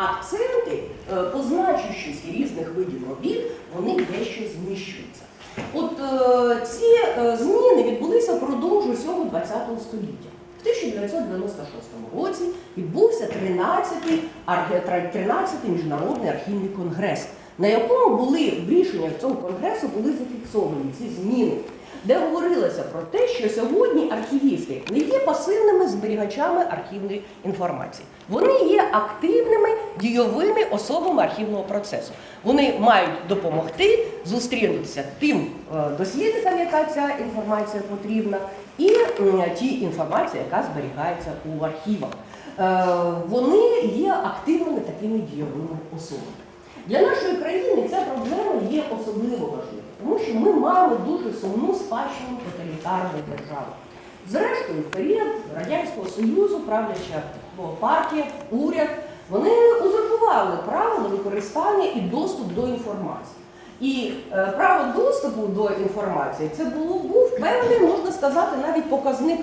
акценти, е, позначущості різних видів робіт, вони дещо зміщуються. От е, ці е, зміни відбулися впродовж усього ХХ століття. В 1996 році відбувся 13-й, 13-й міжнародний архівний конгрес, на якому були в рішеннях цього конгресу були зафіксовані ці зміни, де говорилося про те, що сьогодні архівісти не є пасивними зберігачами архівної інформації. Вони є активними дійовими особами архівного процесу. Вони мають допомогти зустрітися тим е, дослідникам, яка ця інформація потрібна, і м, тій інформації, яка зберігається у архівах. Е, Вони є активними такими дійовими особами. Для нашої країни ця проблема є особливо важлива, тому що ми маємо дуже сумну спадщину тоталітарної держави. Зрештою, в період Радянського Союзу, правляча партія, уряд, вони узурпували право на використання і доступ до інформації. І е, право доступу до інформації це було був певний, можна сказати, навіть показник